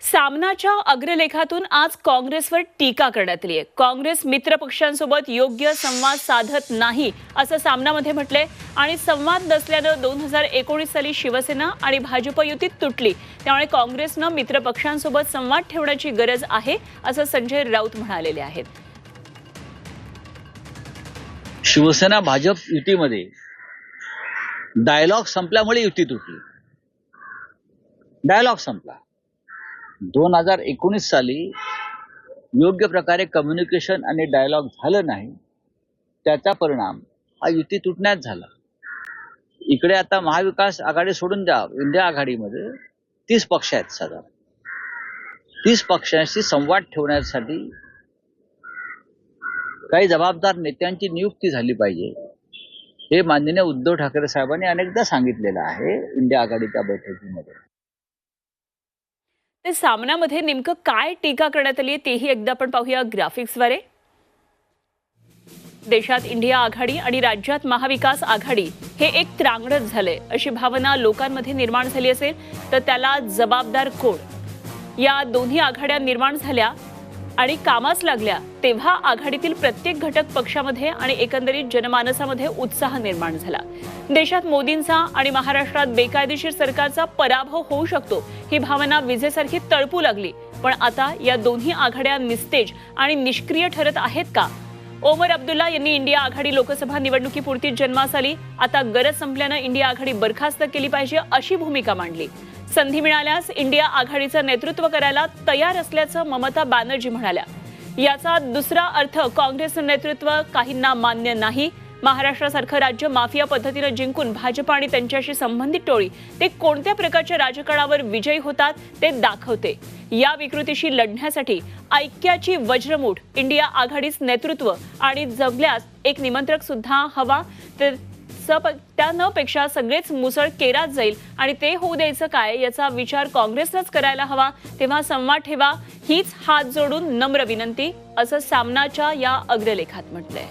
सामनाच्या अग्रलेखातून आज काँग्रेसवर टीका करण्यात आली आहे काँग्रेस मित्रपक्षांसोबत योग्य संवाद साधत नाही असं सामनामध्ये म्हटलंय. आणि संवाद नसल्यानं दोन हजार एकोणीस साली शिवसेना आणि भाजप युतीत तुटली. त्यामुळे काँग्रेसनं मित्रपक्षांसोबत संवाद ठेवण्याची गरज आहे असं संजय राऊत म्हणालेले आहेत. शिवसेना भाजप युतीमध्ये डायलॉग संपल्यामुळे युती तुटली. डायलॉग संपला. दोन हजार एकोणीस साली योग्य प्रकारे कम्युनिकेशन आणि डायलॉग झालं नाही त्याचा परिणाम हा युती तुटण्यात झाला. इकडे आता महाविकास आघाडी सोडून द्या इंडिया आघाडीमध्ये तीस पक्ष आहेत साधारण. तीस पक्षांशी संवाद ठेवण्यासाठी काही जबाबदार नेत्यांची नियुक्ती झाली पाहिजे हे माननीय उद्धव ठाकरे साहेबांनी अनेकदा सांगितलेलं आहे इंडिया आघाडीच्या बैठकीमध्ये. ते सामनामध्ये नेमकं काय टीका करण्यात आली आहे तेही एकदा आपण पाहूया ग्राफिक्सद्वारे. देशात इंडिया आघाडी आणि राज्यात महाविकास आघाडी हे एक त्रांगडच झालंय अशी भावना लोकांमध्ये निर्माण झाली असेल तर त्याला जबाबदार कोण? या दोन्ही आघाड्या निर्माण झाल्या आणि कामास लागल्या तेव्हा आघाडीतील प्रत्येक घटक पक्षामध्ये आणि एकंदरीत जनमानसामध्ये उत्साह निर्माण झाला. देशात मोदींचा आणि महाराष्ट्रात बेकायदेशीर सरकारचा पराभव होऊ शकतो ही भावना विजेसारखी तळपू लागली. पण आता या दोन्ही आघाड्या निस्तेज आणि निष्क्रिय ठरत आहेत का? ओमर अब्दुल्ला यांनी इंडिया आघाडी लोकसभा निवडणुकीपुरती जन्मास आली. आता गरज संपल्यानं इंडिया आघाडी बरखास्त केली पाहिजे अशी भूमिका मांडली. संधी मिळाल्यास इंडिया आघाडीचं नेतृत्व करायला तयार असल्याचं ममता बॅनर्जी म्हणाल्या. याचा दुसरा अर्थ काँग्रेस नेतृत्व काहींना मान्य नाही. महाराष्ट्रासारखं राज्य माफिया पद्धतीनं जिंकून भाजप आणि त्यांच्याशी संबंधित टोळी ते कोणत्या प्रकारच्या राजकारणावर विजयी होतात ते दाखवते. या विकृतीशी लढण्यासाठी ऐक्याची वज्रमूठ इंडिया आघाडीच नेतृत्व आणि जगल्यास एक निमंत्रक सुद्धा हवा. तर त्या न पेक्षा सगळेच मुसळ केरात जाईल. आणि ते होऊ द्यायचं काय याचा विचार काँग्रेसनंच करायला हवा. तेव्हा संवाद ठेवा. हीच हात जोडून नम्र विनंती. असं सामनाच्या या अग्रलेखात म्हटलंय.